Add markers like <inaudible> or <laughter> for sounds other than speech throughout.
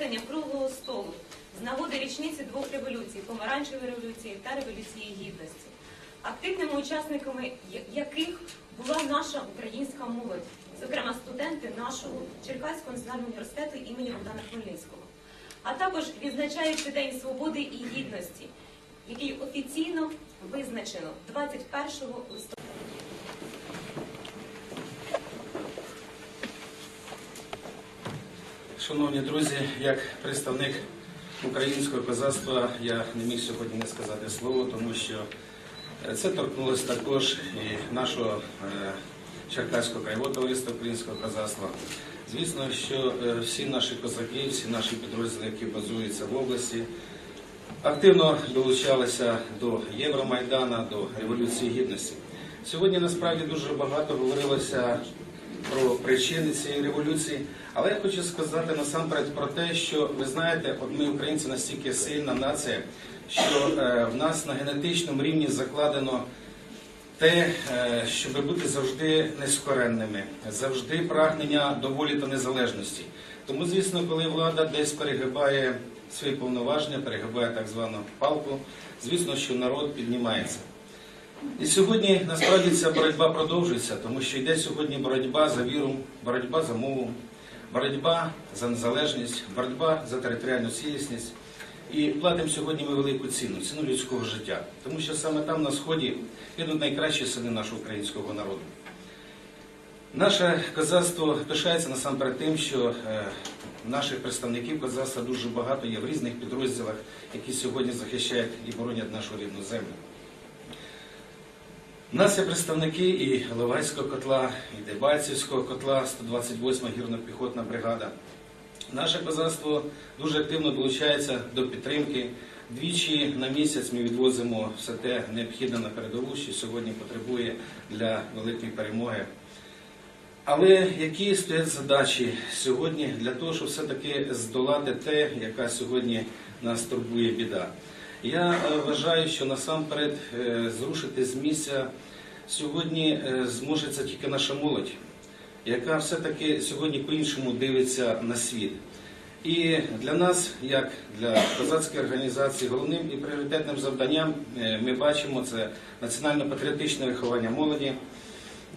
обговорення круглого столу з нагоди річниці двох революцій Помаранчевої революції та революції гідності, активними учасниками яких була наша українська молодь, зокрема студенти нашого Черкаського національного університету імені Богдана Хмельницького. А також відзначаючи День свободи і гідності, який офіційно визначено 21 листопада. Шановні друзі, як представник українського козацтва, я не міг сьогодні не сказати слово, тому що е, це торкнулося також і нашого е, Черкаського краєвого товариства українського козацтва. Звісно, що е, всі наші козаки, всі наші підрозділи, які базуються в області, активно долучалися до Євромайдана, до Революції Гідності. Сьогодні насправді дуже багато говорилося про причини цієї революції, але я хочу сказати насамперед про те, що ви знаєте, от ми, українці, настільки сильна нація, що е, в нас на генетичному рівні закладено те, е, щоб бути завжди нескоренними, завжди прагнення до волі та незалежності. Тому, звісно, коли влада десь перегибає свої повноваження, перегибає так звану палку, звісно, що народ піднімається. І сьогодні насправді ця боротьба продовжується, тому що йде сьогодні боротьба за віру, боротьба за мову, боротьба за незалежність, боротьба за територіальну цілісність. І платимо сьогодні ми велику ціну, ціну людського життя, тому що саме там на сході гинуть найкращі сини нашого українського народу. Наше козацтво пишається насамперед тим, що е, наших представників козацтва дуже багато є в різних підрозділах, які сьогодні захищають і боронять нашу рідну землю. У нас є представники і Ливайського котла, і Дебальцівського котла, 128 гірно-піхотна бригада. Наше козацтво дуже активно долучається до підтримки. Двічі на місяць ми відвозимо все те необхідне на передову, що сьогодні потребує для великої перемоги. Але які стоять задачі сьогодні для того, щоб все-таки здолати те, яка сьогодні нас турбує біда? Я е, вважаю, що насамперед е, зрушити з місця сьогодні зможеться тільки наша молодь, яка все-таки сьогодні по-іншому дивиться на світ. І для нас, як для козацької організації, головним і пріоритетним завданням е, ми бачимо це національно-патріотичне виховання молоді.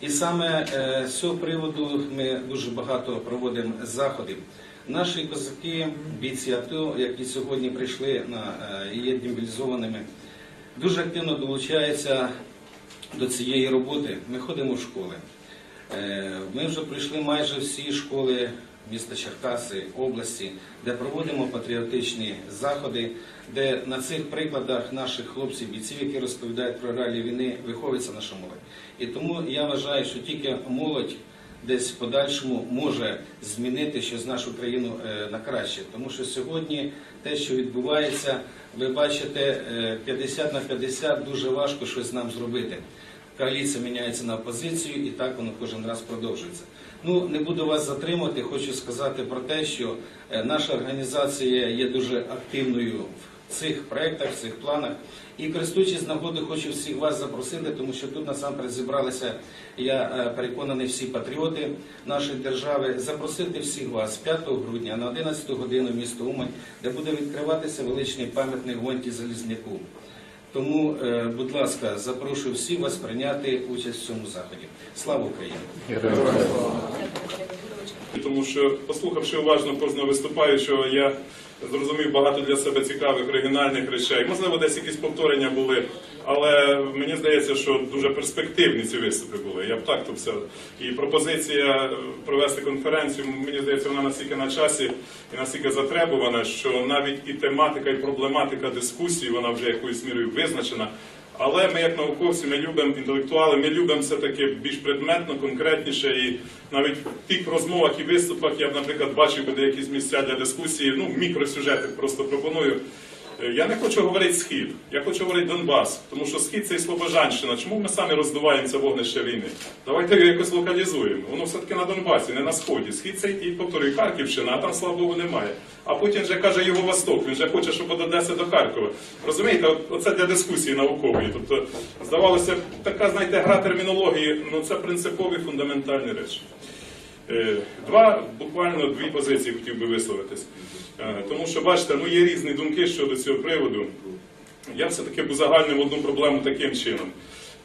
І саме е, з цього приводу ми дуже багато проводимо заходів. Наші козаки, бійці АТО, які сьогодні прийшли на е, є демобілізованими, дуже активно долучаються до цієї роботи. Ми ходимо в школи. Е, Ми вже пройшли майже всі школи міста Черкаси, області, де проводимо патріотичні заходи, де на цих прикладах наших хлопців, бійців, які розповідають про реалії війни, виховується наша молодь. І тому я вважаю, що тільки молодь десь в подальшому може змінити щось нашу країну е, на краще. Тому що сьогодні те, що відбувається, ви бачите, е, 50 на 50 дуже важко щось нам зробити. Коаліція міняється на опозицію, і так воно кожен раз продовжується. Ну не буду вас затримувати. Хочу сказати про те, що е, наша організація є дуже активною в цих проєктах, в цих планах. І користуючись нагодою, хочу всіх вас запросити, тому що тут насамперед зібралися, я е, переконаний, всі патріоти нашої держави, запросити всіх вас 5 грудня на 11 годину місто Умань, де буде відкриватися величний пам'ятник Гонті Залізняку. Тому, е, будь ласка, запрошую всіх вас прийняти участь в цьому заході. Слава Україні! Тому що, послухавши уважно кожного виступаючого, я зрозумів багато для себе цікавих оригінальних речей. Можливо, десь якісь повторення були, але мені здається, що дуже перспективні ці виступи були. Я б так то все. І пропозиція провести конференцію, мені здається, вона настільки на часі і настільки затребувана, що навіть і тематика, і проблематика дискусії, вона вже якоюсь мірою визначена. Але ми, як науковці, ми любимо інтелектуали, ми любимо все-таки більш предметно, конкретніше. І навіть в тих розмовах і виступах я б, наприклад, бачив би деякі місця для дискусії, ну, мікросюжети просто пропоную. Е, Я не хочу говорити схід, я хочу говорити Донбас, тому що схід це і Слобожанщина. Чому ми самі роздуваємо це вогнище війни? Давайте його якось локалізуємо. Воно все-таки на Донбасі, не на сході. Схід це і повторюю, Харківщина, а там слава Богу немає. А потім вже каже його Восток, він вже хоче, щоб від до Харкова. Розумієте, оце для дискусії наукової. Тобто, здавалося, така, знаєте, гра термінології, ну це принципові фундаментальні речі. Е, Два, буквально дві позиції хотів би висловитись. Е, Тому що, бачите, ну є різні думки щодо цього приводу. Я все-таки узагальнив одну проблему таким чином.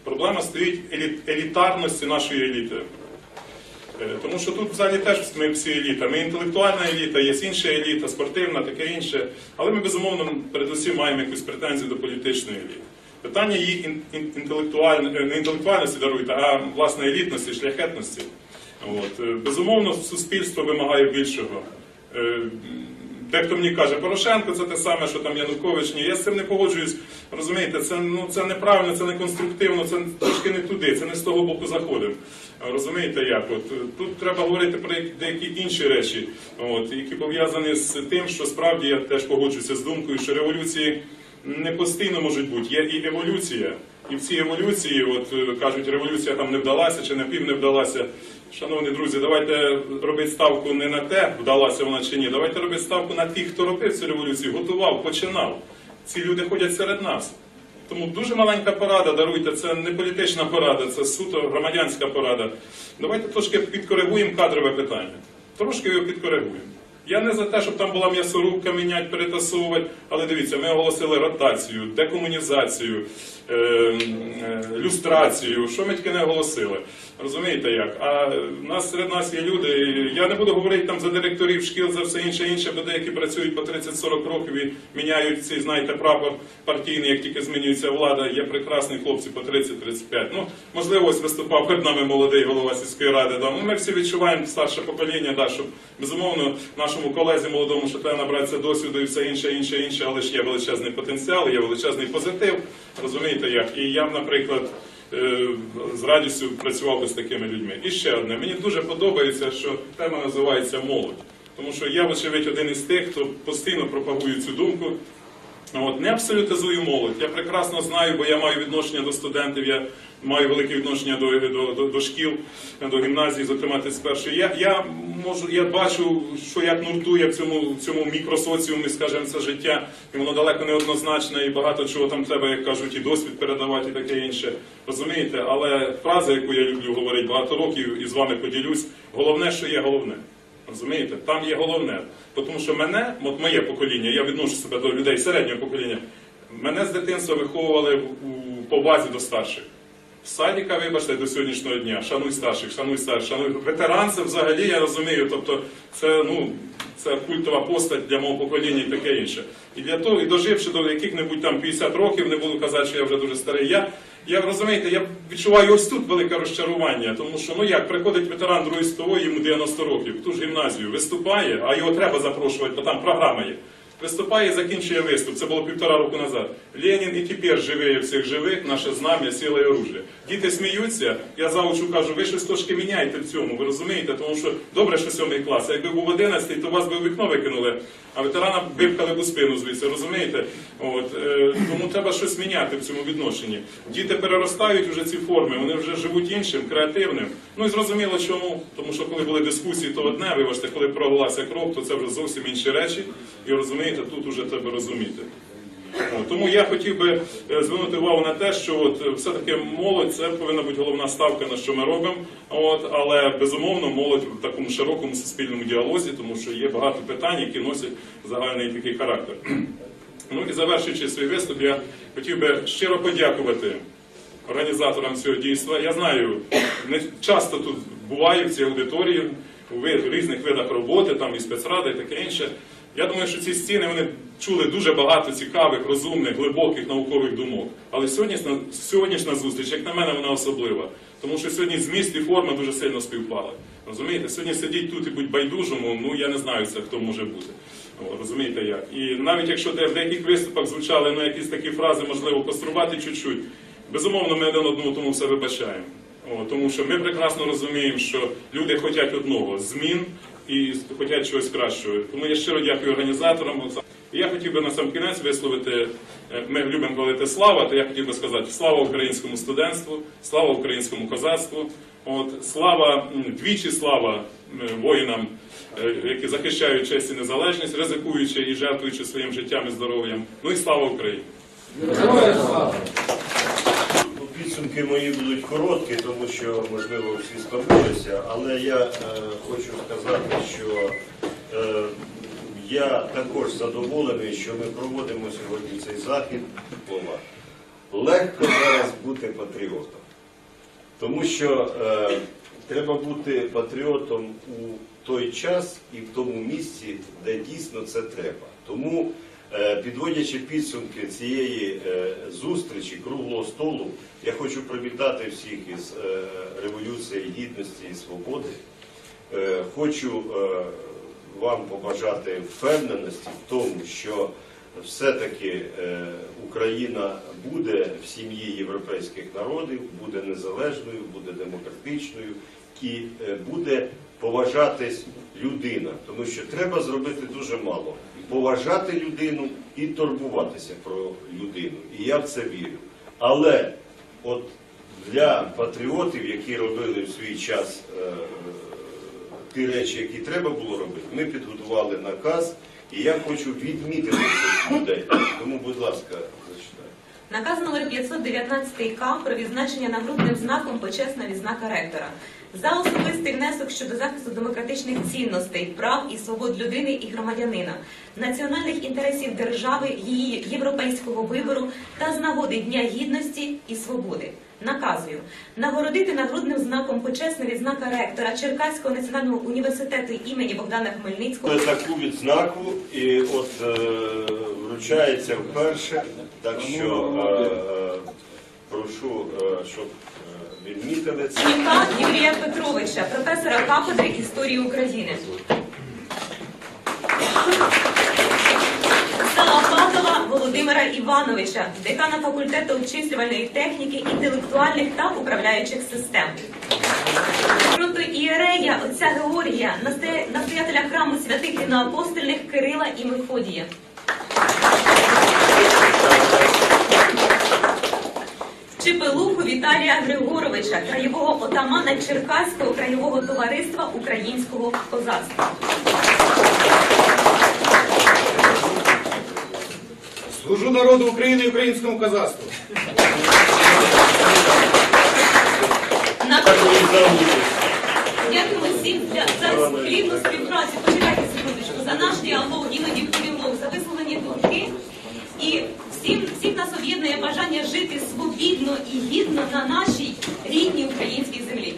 Проблема стоїть еліт- елітарності нашої еліти. Е, Тому що тут взагалі теж ми всі еліта. Ми інтелектуальна еліта, є інша еліта, спортивна, таке інше. Але ми безумовно передусім маємо якусь претензію до політичної еліти. Питання її ін- ін- не інтелектуальності даруйте, а власне елітності, шляхетності. От. е, Безумовно, суспільство вимагає більшого. Е, Дехто мені каже, Порошенко це те саме, що там Янукович. Ні, я з цим не погоджуюсь. Розумієте, це, ну, це неправильно, це не конструктивно, це трошки не туди, це не з того боку заходимо. Розумієте як? От, е, тут треба говорити про деякі інші речі, от, які пов'язані з тим, що справді я теж погоджуюся з думкою, що революції не постійно можуть бути. Є і еволюція. І в цій еволюції, от е, кажуть, революція там не вдалася чи напів не вдалася. Шановні друзі, давайте робити ставку не на те, вдалася вона чи ні. Давайте робити ставку на тих, хто робив цю революцію, готував, починав. Ці люди ходять серед нас. Тому дуже маленька порада, даруйте, це не політична порада, це суто громадянська порада. Давайте трошки підкоригуємо кадрове питання. Трошки його підкоригуємо. Я не за те, щоб там була м'ясорубка міняти, перетасовувати, але дивіться, ми оголосили ротацію, декомунізацію, е, е, люстрацію. Що ми тільки не оголосили? Розумієте як? А в нас серед нас є люди. Я не буду говорити там за директорів шкіл, за все інше інше, бо деякі працюють по 30-40 років і міняють цей, знаєте, прапор партійний, як тільки змінюється влада. Є прекрасні хлопці по 30-35. Ну, можливо, ось виступав перед нами молодий голова сільської ради. Да. Ну, ми всі відчуваємо старше покоління, да, що безумовно нашому колезі молодому, треба набратися досвіду і все інше, інше, інше, але ж є величезний потенціал, є величезний позитив. Розумієте як? І я, наприклад. е, З радістю працював би з такими людьми. І ще одне. Мені дуже подобається, що тема називається молодь. Тому що я, вочевидь, один із тих, хто постійно пропагує цю думку. От, не абсолютизую молодь. Я прекрасно знаю, бо я маю відношення до студентів, я маю велике відношення до, до, до, до шкіл, до гімназії, зокрема з першої. Я, я я бачу, що як нуртує в цьому, цьому мікросоціумі, скажімо, це життя, і воно далеко не однозначне, і багато чого там треба, як кажуть, і досвід передавати, і таке інше. Розумієте? Але фраза, яку я люблю говорити багато років, і з вами поділюсь, головне, що є головне. Розумієте? Там є головне. Тому що мене, от моє покоління, я відношу себе до людей середнього покоління, мене з дитинства виховували у повазі до старших. Садіка, вибачте, до сьогоднішнього дня. Шануй старших, шануй старших, шануй ветеран, це взагалі я розумію. Тобто, це ну. Це культова постать для мого покоління і таке інше. І для того, і доживши до яких-небудь там 50 років, не буду казати, що я вже дуже старий. Я, я розумієте, я відчуваю ось тут велике розчарування, тому що ну як приходить ветеран другої світової, йому 90 років, ту ж гімназію, виступає, а його треба запрошувати, бо там програма є. Виступає і закінчує виступ. Це було півтора року назад. Ленін і тепер живе всіх живих, наше знам'я, сила і оружие. Діти сміються, я заучу кажу, ви щось трошки міняєте в цьому, ви розумієте? Тому що добре, що сьомий клас. А якби був 11, то вас би в вікно викинули, а ветерана випхали б у спину звідси, розумієте? От, е, тому треба щось міняти в цьому відношенні. Діти переростають вже ці форми, вони вже живуть іншим, креативним. Ну і зрозуміло чому. Тому що коли були дискусії, то одне, вибачте, коли проголася кров, то це вже зовсім інші речі. І розумієте, тут уже треба розуміти. От, Тому я хотів би е, звернути увагу на те, що е, все-таки молодь це повинна бути головна ставка на що ми робимо. Але безумовно молодь в такому широкому суспільному діалозі, тому що є багато питань, які носять загальний такий характер. <clears throat> Ну і завершуючи свій виступ, я хотів би щиро подякувати організаторам цього дійства. Я знаю, не часто тут буваю в цій аудиторії у різних видах роботи, там і спецрада, і таке інше. Я думаю, що ці стіни вони чули дуже багато цікавих, розумних, глибоких наукових думок. Але сьогоднішня, сьогоднішня зустріч, як на мене, вона особлива. Тому що сьогодні зміст і форма дуже сильно співпали. Розумієте, сьогодні сидіть тут і будь байдужому, ну я не знаю, це хто може бути. Розумієте як? І навіть якщо де в деяких виступах звучали ну, якісь такі фрази, можливо, кострубати чуть-чуть, безумовно, ми один одному тому все вибачаємо. О, тому що ми прекрасно розуміємо, що люди хочуть одного змін і хочуть чогось кращого. Тому я щиро дякую організаторам. І я хотів би на сам кінець висловити, е, ми любимо говорити слава, то я хотів би сказати слава українському студентству, слава українському козацтву. От, слава, двічі слава воїнам, е, які захищають честь і незалежність, ризикуючи і жертвуючи своїм життям і здоров'ям. Ну і слава Україні! Виступи мої будуть короткі, тому що, можливо, всі стомилися, але я е, хочу сказати, що е, я також задоволений, що ми проводимо сьогодні цей захід. Легко зараз бути патріотом. Тому що е, треба бути патріотом у той час і в тому місці, де дійсно це треба. Тому, підводячи підсумки цієї е, зустрічі, круглого столу, я хочу привітати всіх із е, Революції Гідності і Свободи. Е, хочу е, вам побажати впевненості в тому, що все-таки е, Україна буде в сім'ї європейських народів, буде незалежною, буде демократичною і е, буде поважатись людина. Тому що треба зробити дуже мало. Поважати людину і турбуватися про людину. І я в це вірю. Але от для патріотів, які робили в свій час е, ті речі, які треба було робити, ми підготували наказ, і я хочу відмітити цих людей. Тому, будь ласка. Наказ номер 519 К про відзначення нагрудним знаком почесна відзнака ректора за особистий внесок щодо захисту демократичних цінностей, прав і свобод людини і громадянина, національних інтересів держави, її європейського вибору та з нагоди Дня гідності і свободи. Наказую нагородити нагрудним знаком почесна відзнака ректора Черкаського національного університету імені Богдана Хмельницького таку відзнаку, і от е, вручається вперше. Так що е, е, прошу, е, щоб е, відмітили це. Сім'ка Юрія Петровича, професора кафедри історії України. Салапатова Володимира Івановича, декана факультету обчислювальної техніки, інтелектуальних та управляючих систем. Протоієрея отця Георгія, настоятеля храму святих рівноапостольних Кирила і Мефодія. Чепелуху Віталія Григоровича, краєвого отамана Черкаського краєвого товариства українського козацтва. Служу народу України і українському козацтву. Дякую. Дякуємо всім за плідну співпрацю. Почекайте секундочку за наш діалог, іноді бажання жити свобідно і гідно на нашій рідній українській землі.